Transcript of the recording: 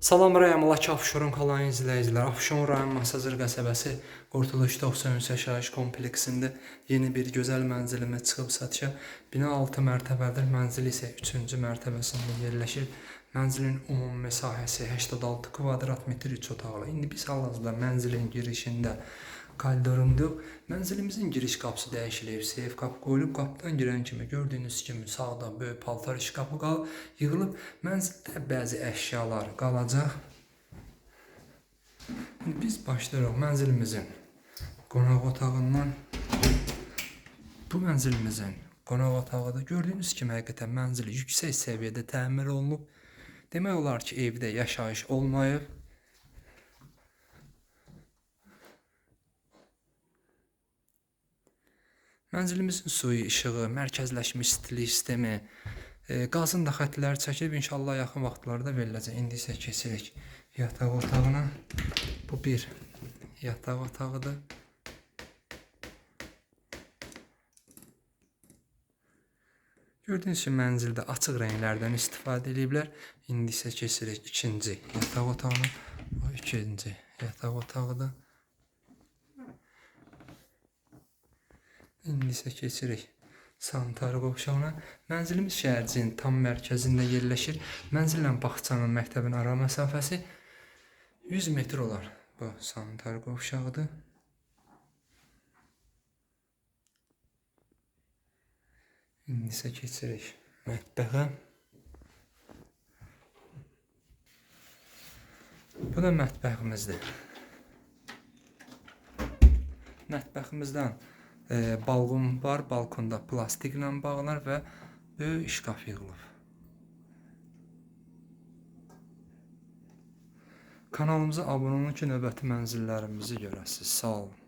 Salam rayam Bakı Afşorun kalan izləyicilər. Afşon rayon Masazır qəsəbəsi Qurtuluş 93 yaşayış kompleksində yeni bir gözəl mənzilimə çıxıb satışa. Bina 6 mərtəbədir, mənzil isə 3-cü mərtəbəsində yerləşir. Mənzilin ümumi məsahəsi 86 kvadrat metr 3 otaqlı. İndi biz hal-hazırda mənzilin girişində koridorunduq. Mənzilimizin giriş qapısı dəyişilib, seyf qapı qoyulub. Qapıdan girən kimi gördüyünüz kimi sağda böyük paltar şkafı qal yığılıb. Mənzildə bəzi əşyalar qalacaq. Biz başlayırıq mənzilimizin qonaq otağından. Bu mənzilimizin qonaq otağıdır. Gördüyünüz kimi həqiqətən mənzil yüksək səviyyədə təmir olunub. Demək olar ki, evdə yaşayış olmayıb. Mənzilimizin suyu, işığı, mərkəzləşmiş stilik sistemi, e, qazın da xəttləri çəkilib. İnşallah yaxın vaxtlarda veriləcək. İndi isə keçirik yataq otağına. Bu bir yataq otağıdır. Gördüyünüz kimi mənzildə açıq rənglərdən istifadə ediblər. İndi isə keçirik ikinci yataq otağına. Bu ikinci yataq otağıdır. İndi isə keçirik sanitar qovşağına. Mənzilimiz şəhərciyinin tam mərkəzində yerləşir. Mənzillə bağçanın, məktəbin ara məsafəsi 100 metr olar. Bu sanitar qovşağıdır. İndi isə keçirik mətbəxə. Bu da mətbəximizdir. Mətbəximizdən e, balqon var, balkonda plastiklə bağlar və böyük şkaf yığılıb. Kanalımıza abunə olun ki, növbəti mənzillərimizi görəsiniz. Sağ olun.